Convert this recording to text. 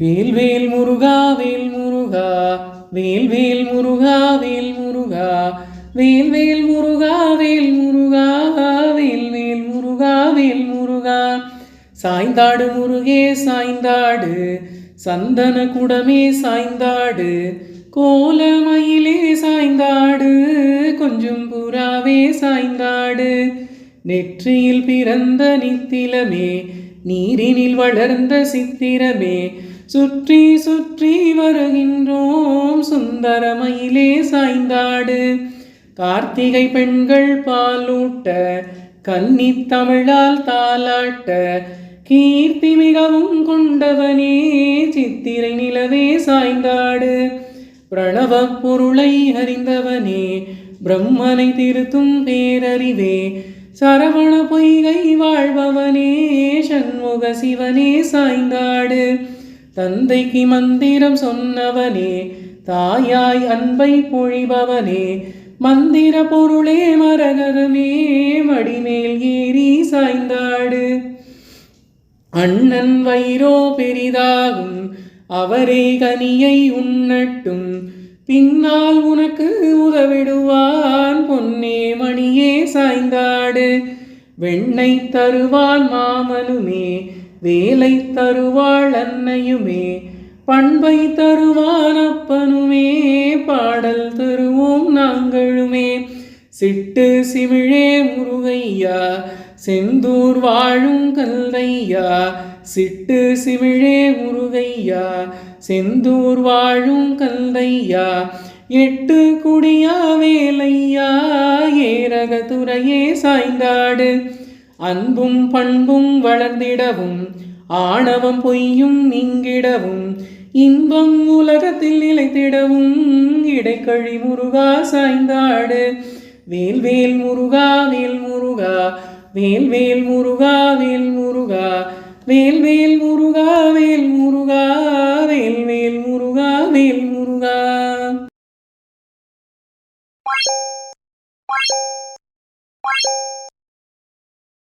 வேல்வேல் முருகா வேல் முருகா வேல்வேல் முருகா வேல் முருகா வேல்வேல் முருகா வேல் முருகா வேல்வேல் முருகா வேல் முருகா. சாய்ந்தாடு முருகே சாய்ந்தாடு சந்தன குடமே சாய்ந்தாடு கோலமயிலே சாய்ந்தாடு கொஞ்சம் புறாவே சாய்ந்தாடு. நெற்றியில் பிறந்த நித்திலமே நீரினில் வளர்ந்த சித்திரமே சுற்றி சுற்றி வருகின்றோம் சுந்தரமயிலே சாய்ந்தாடு. கார்த்திகை பெண்கள் பாலூட்ட கன்னி தமிழால் தாலாட்ட கீர்த்தி மிகவும் கொண்டவனே சித்திரை நிலவே சாய்ந்தாடு. பிரணவ பொருளை அறிந்தவனே பிரம்மனை திருத்தும் பேரறிவே சரவண பொய்கை வாழ்பவனே சண்முக சிவனே சாய்ந்தாடு. தந்தைக்கு மந்திரம் சொன்னவனே தாயாய் அன்பை பொழிபவனே மந்திர பொருளே மரகதமே மடிமேல் ஏறி சாய்ந்தாடு. அண்ணன் வயிறோ பெரிதாகும் அவரே கனியை உண்ணட்டும். பின்னால் உனக்கு உதவிடுவான் பொன்னே மணியே சாய்ந்தாடு. வெண்ணை தருவான் மாமனுமே வேலை தருவாள் அன்னையுமே பண்பை தருவான் அப்பனுமே பாடல் தருவோம் நாங்களுமே. சிட்டு சிமிழே முருகையா செந்தூர் வாழும் கல்லையா சிட்டு சிமிழே முருகையா செந்தூர் வாழும் கல்லையா எட்டு குடியா வேலையா ஏரக துறையே சாய்ந்தாடு. அன்பும் பண்பும் வளர்ந்திடவும் ஆணவம் பொய்யும் நீங்கிடவும் இன்பம் உலகத்தில் நிலைத்திடவும் இடைக்கழி முருகா சாய்ந்தாடு. வேல் வேல் முருகா வேல் முருகா வேல் வேல் முருகா வேல் முருகா வேல் வேல் முருகா வேல் முருகா வேல் வேல் முருகா வேல் முருகா.